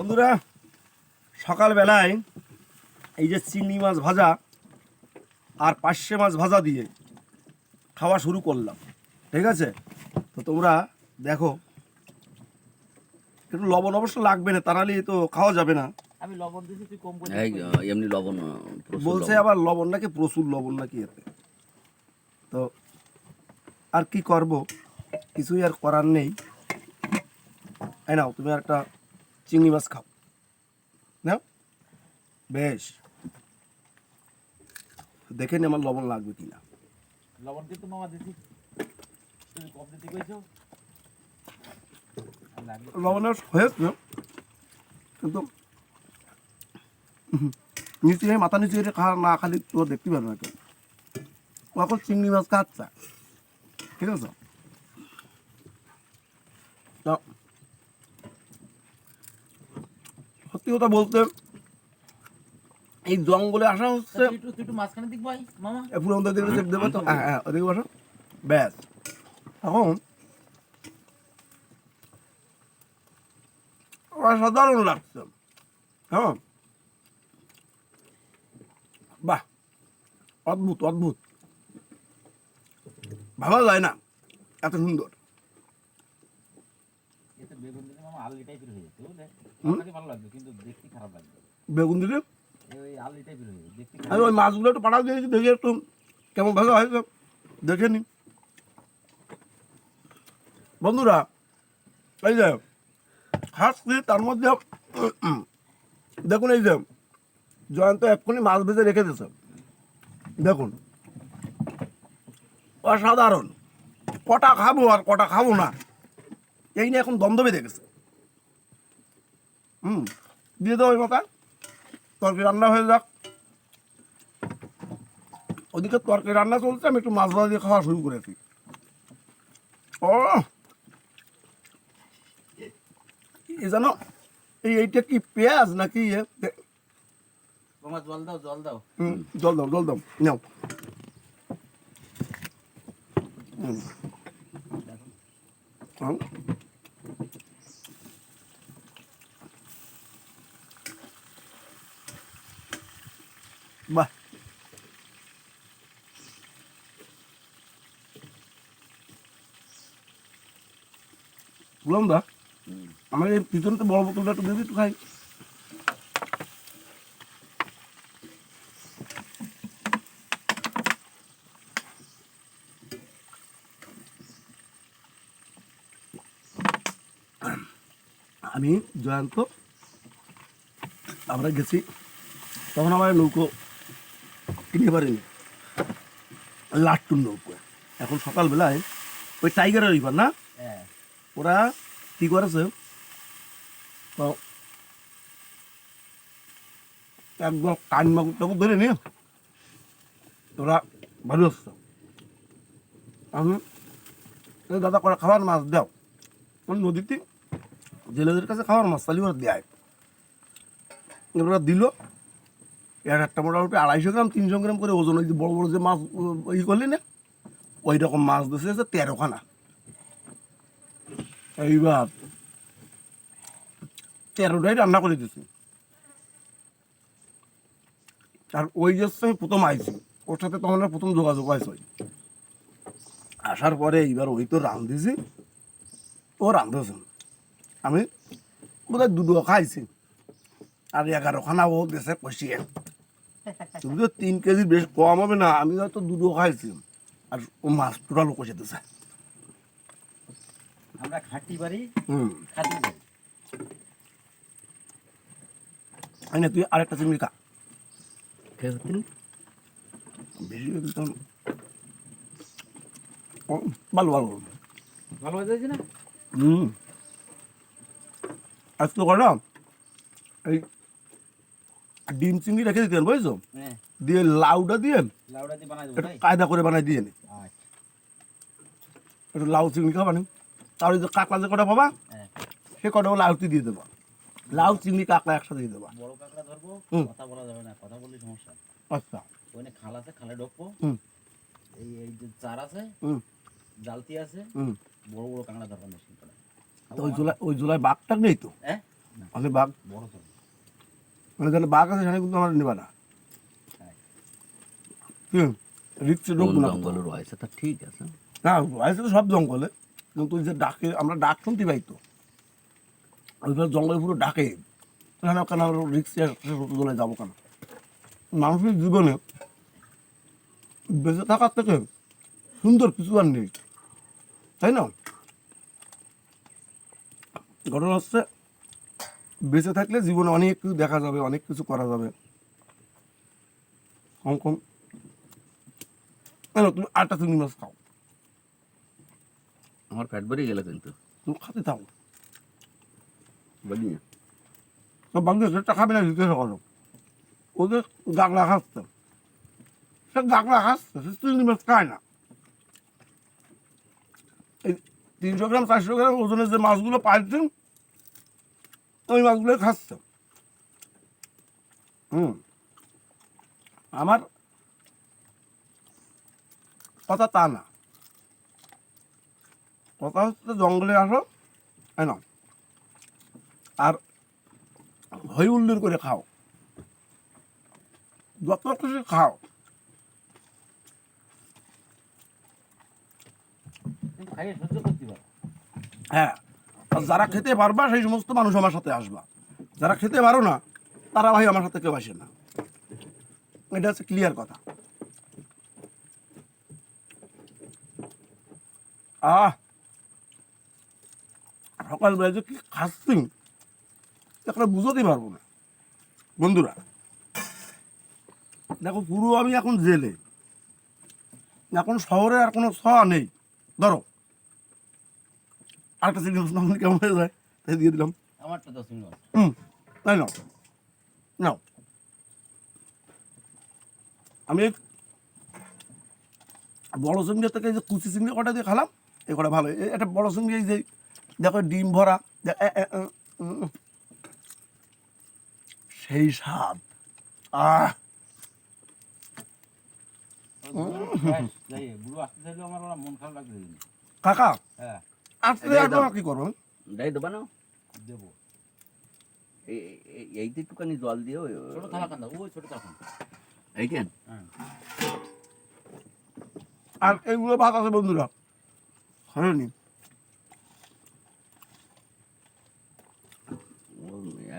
বন্ধুরা সকালবেলায় এই যে চিংড়ি মাছ ভাজা আর পার্শে মাছ ভাজা দিয়ে খাওয়া শুরু করলাম ঠিক আছে? তো তোমরা দেখো একটু লবণ অবশ্য লাগবে না তা নাহলে তো খাওয়া যাবে না। আমি লবণ তুই কম করে এমনি লবণ বলছে আবার লবণ নাকি প্রচুর লবণ নাকি এতে। তো আর কি করব? কিছুই আর করার নেই। এই নাও তুমি একটা চিংড়ি মাছ খাও। না বেশ। দেখে নি আমার লবণ লাগবে কিনা। লবণ কিন্তু মামা দিছি তুমি কম দিতে কইছো? লবণের হয়েছে কিন্তু নিচে মাথা নিচে না খালি তো দেখতে পারবে না কেউ। চিংড়ি মাছ খাচ্ছে। ঠিক আছে? তো সত্যি কথা বলতে এই জঙ্গলে আসা হচ্ছে। পুরো দিকে দেবে তো হ্যাঁ হ্যাঁ ওদিকে বসো। ব্যাস। এখন অসাধারণ লাগছে। হ্যাঁ। বাহ অদ্ভুত অদ্ভুত। ভাবা যায় না এত সুন্দর। এতে বেগুন দিলে মামা টাইপের হয়ে যেত বেগুন দিলে? এই ওই হয়ে মাছগুলো একটু পাঠাও দিয়েছি দেখি একটু কেমন ভালো হয়েছে দেখে নি। বন্ধুরা এই যে খাচ্ছি তার মধ্যে দেখুন এই যে জয়ন্ত এক্ষুনি মাছ ভেজে রেখে দিয়েছে। দেখুন অসাধারণ। কটা খাব আর কটা খাব না এই নিয়ে এখন দ্বন্দ্ব বেঁধে গেছে। হুম দিয়ে দাও ওই মাথা। তরকারি রান্না হয়ে যাক। ওদিকে তরকারি রান্না চলছে আমি একটু মাছ ভাজা দিয়ে খাওয়া শুরু করেছি। ও এ জানো এই এইটা কি পেঁয়াজ নাকি মামা জল দাও জল দাও। হুম, জল দাও জল দাও নাও। হুম। খাও। বাহ। বললাম দা আমার এই পিছনটা বড় বোতলটা একটু দিবি একটু খাই। আমি জয়ন্ত আমরা গেছি। তখন আমার নৌকো কিনে পারিনি। লাট্টুর নৌকো। এখন সকালবেলায় ওই টাইগারের রিভার না? হ্যাঁ। ওরা কি করেছে? একদম কান মাগুর টাকুর ধরে নিয়ে ওরা ভালো আসছে। আমি দাদা করে খাবার মাছ দাও। ওই নদীতে জেলেদের কাছে খাবার মাছ তাহলে ওরা দেয়। ওরা দিল। এর একটা মোটামুটি আড়াইশো গ্রাম, তিনশো গ্রাম করে ওজন। ওই যে বড় বড় যে মাছ ই করলি না? ওই রকম মাছ দিয়েছে তেরোখানা। এইবার তেরোটাই রান্না করে দিয়েছি আর ওই যে আমি প্রথম আইছি, ওর সাথে তখন প্রথম যোগাযোগ ওই। আসার পরে এইবার ওই তো রাঁধেছি ও রাঁধেছে আমি বোধহয় দুটো খাইছি। আর এগারো খানা ও দেশে কষিয়ে। তুমি তো তিন কেজি বেশ কম হবে না আমি হয়তো দুটো খাইছি আর ও মাছ টোটাল কষে দিয়েছে আমরা খাটি বাড়ি হুম। খাটি বাড়ি। তুই আরেকটা চিংড়ি খা। খেয়ে। বেশি একদম ভালো ভালো ভালো হয়ে না? হুম। আজ তো করলাম এই ডিম চিংড়ি রেখে দিতেন বুঝছ? হ্যাঁ। দিয়ে লাউটা দিয়ে একটু কায়দা করে বানাই দিয়ে নি। আচ্ছা। একটু লাউ চিংড়ি খাবানি তার ওই যে কাঁকড়া যে কটা পাবা হ্যাঁ। সে কটাও লাউটি দিয়ে দেবো। লাউ চিংড়ি কাঁকড়া একসাথে দিয়ে দেবো। বড় কাঁকড়া ধরবো কথা বলা যাবে না কথা বললে সমস্যা আচ্ছা। ওখানে খাল আছে খালে ঢুকবো। এই এই যে চার আছে হুম। জালতি আছে হুম। বড় বড় কাঁকড়া ধরবো মেশিন ওই জুলাই ওই জুলাই বাঘটা নেই তো? হ্যাঁ? বাঘ। বড় মানে যেখানে বাঘ আছে সেখানে কিন্তু আমার নেবা না। রিক্সে ঢুকবো না। জঙ্গলে রয়েছে তা ঠিক আছে। না রয়েছে তো সব জঙ্গলে। কিন্তু যে ডাকে আমরা ডাক শুনতে পাই তো। ওইগুলো জঙ্গলে পুরো ডাকে। কেন কেন রিক্সে দলে যাব কেন? মানুষের জীবনে বেঁচে থাকার থেকে সুন্দর কিছু আর নেই। তাই না? ঘটনা হচ্ছে বেঁচে থাকলে জীবনে অনেক কিছু দেখা যাবে অনেক কিছু করা যাবে। কম কম। তুমি মাছ খাও। আমার পেট বেরিয়ে গেলে কিন্তু। তুমি খাতে থাকো। বলি সব বাংলাদেশেরটা খাবে না জিজ্ঞাসা করো ওদের গাগলা খাচ্ছে। সে গাগলা খাচ্ছে সে চিংড়ি মাছ খায় না। এই তিনশো গ্রাম চারশো গ্রাম ওজনের যে মাছগুলো পাইছেন ওই মাছগুলো খাচ্ছে। হুম। আমার কথা তা না। কথা হচ্ছে জঙ্গলে আসো না আর হই উল্লুর করে খাও। যত খুশি খাও। হ্যাঁ। যারা খেতে পারবা, সেই সমস্ত মানুষ আমার সাথে আসবা। যারা খেতে পারো না, তারা ভাই আমার সাথে কেউ আসে না। এটা হচ্ছে ক্লিয়ার কথা। আহ! সকালবেলা যে কি খাচ্ছি একটা বুঝতেই পারব না। বন্ধুরা, দেখো পুরো আমি এখন জেলে। এখন শহরে আর কোনো ছ নেই। ধরো আরেকটা চিংড়ি মাছ না কেমন হয়ে যায়? তাই দিয়ে দিলাম। আমারটা মিনিট হুম তাই নাও। নাও। আমি বড় চিংড়ি থেকে যে কুচি চিংড়ি কটা দিয়ে খালাম এ কটা ভালো। এটা বড় চিংড়ি এই যে দেখো ডিম ভরা। সেই স্বাদ। আহ! মন। কাকা হ্যাঁ। কি করব? দেবা না দেবো। এই- এই- এইতে একটুখানি জল দিও ছোট ওই ছোট এইটেন হ্যাঁ। আর এইগুলো ভাত আছে বন্ধুরা হয়নি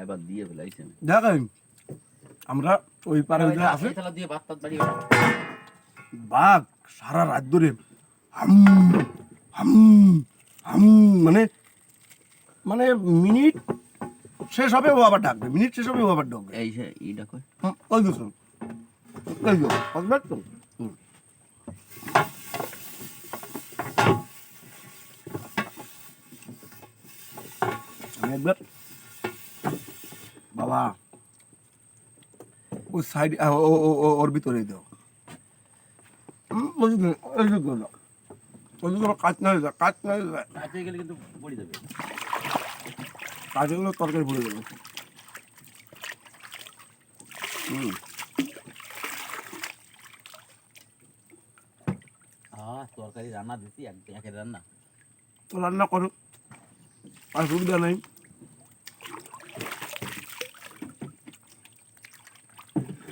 এবার দিয়ে ফেলাইছেন দেখেন আমরা ওই পারে ওই যে আছে দিয়ে ভাত বাঘ সারা রাত ধরে হাম হাম মানে মানে মিনিট শেষ হবে ও আবার ডাকবে। মিনিট শেষ হবে ও আবার ডাকবে এই সে এইটা কই হুম, ওই দেখুন ওই পারছ? হুম। আমি একবার বাবা ওই সাইড ওর ভিতরে দাও। হুম, ওই দিকে, ওই আবার কাজ না হয়ে যায় কাজ না হয়ে যায় গেলে কিন্তু পড়ে যাবে। কাজে গেলে তরকারি হুম। হ্যাঁ তরকারি রান্না দিছি এক একের রান্না। তো রান্না করো। আর সুবিধা নেই।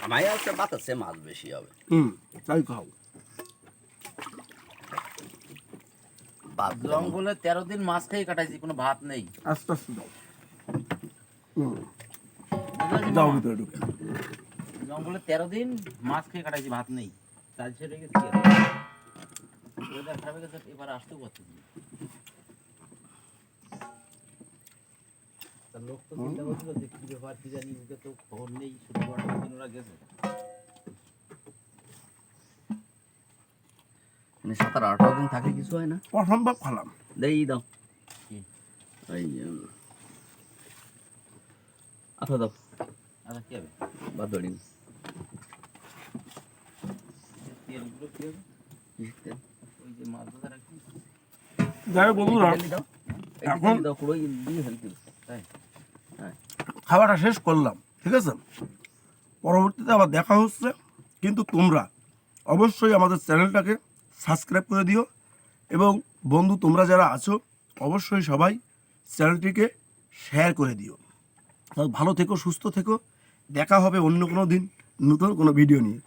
আমার হচ্ছে বাতাসে মাছ বেশি হবে। হুম তাই খাও। জঙ্গলে তেরো দিন মাছ খেয়ে কাটাইছি কোনো ভাত নেই। আস্তে আস্তে দাও। মামা? ভিতরে ঢুকে। জঙ্গলে তেরো দিন মাছ খেয়ে কাটাইছি ভাত নেই। চাল ছেড়ে গেছি ওয়েদার খারাপ গেছে এবার আসতেও পারতেছি লোক তো চিন্তা করছিল যে কি ব্যাপার কি জানি ওকে তো খবর নেই দিন ওরা গেছে। মানে সাতার আঠারো দিন থাকে কিছু হয় না। অসম্ভব খালাম। দেই দাও। কি? আচ্ছা দাও। আচ্ছা কি হবে? বাদ ধরি তেলগুলো কি হবে ওই যাই বন্ধুরা দাও এখন- তাই? খাওয়াটা শেষ করলাম ঠিক আছে? পরবর্তীতে আবার দেখা হচ্ছে। কিন্তু তোমরা অবশ্যই আমাদের চ্যানেলটাকে সাবস্ক্রাইব করে দিও। এবং বন্ধু, তোমরা যারা আছো, অবশ্যই সবাই চ্যানেলটিকে শেয়ার করে দিও। ভালো থেকো, সুস্থ থেকো। দেখা হবে অন্য কোনো দিন নতুন কোনো ভিডিও নিয়ে।